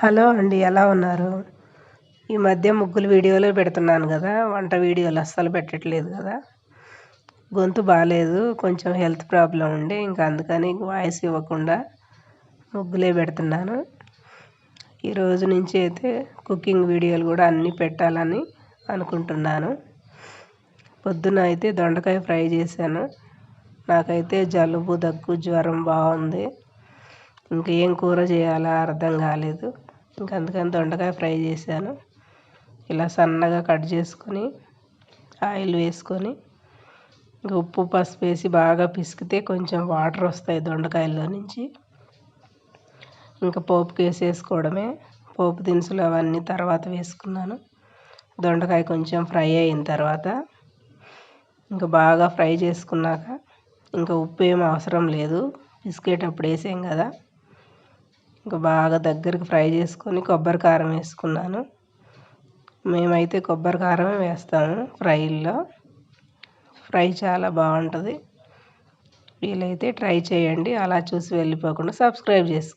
Hello అండి ఎలా ఉన్నారు? ఈ మధ్య ముగ్గులు వీడియోలు పెడుతున్నాను కదా వంట వీడియోలు అస్సలు పెట్టట్లేదు కదా. గొంతు బాగాలేదు కొంచెం హెల్త్ ప్రాబ్లం ఉండి ఇంకా అందుకని వాయిస్ ఇవ్వకుండా ముగ్గులే పెడుతున్నాను. ఈరోజు నుంచి అయితే కుకింగ్ వీడియోలు కూడా అన్నీ పెట్టాలని అనుకుంటున్నాను. పొద్దున అయితే దొండకాయ ఫ్రై చేశాను. నాకైతే జలుబు దగ్గు జ్వరం బాగుంది. ఇంకా ఏం కూర చేయాలో అర్థం కాలేదు. ఇంకా అందుకని దొండకాయ ఫ్రై చేశాను. ఇలా సన్నగా కట్ చేసుకొని ఆయిల్ వేసుకొని ఇంకా ఉప్పు పసుపు వేసి బాగా పిసికితే కొంచెం వాటర్ వస్తాయి దొండకాయల్లో నుంచి. ఇంకా పోపుకి వేసేసుకోవడమే పోపు దినుసులు అవన్నీ తర్వాత వేసుకున్నాను. దొండకాయ కొంచెం ఫ్రై అయిన తర్వాత ఇంకా బాగా ఫ్రై చేసుకున్నాక ఇంకా ఉప్పు ఏం అవసరం లేదు. పిసికేటప్పుడు వేసాం కదా. ఇంకా బాగా దగ్గరికి ఫ్రై చేసుకొని కొబ్బరి కారం వేసుకున్నాను. మేమైతే కొబ్బరి కారమే వేస్తాము ఫ్రైల్లో. ఫ్రై చాలా బాగుంటుంది. వీలైతే ట్రై చేయండి. అలా చూసి వెళ్ళిపోకుండా సబ్స్క్రైబ్ చేసుకో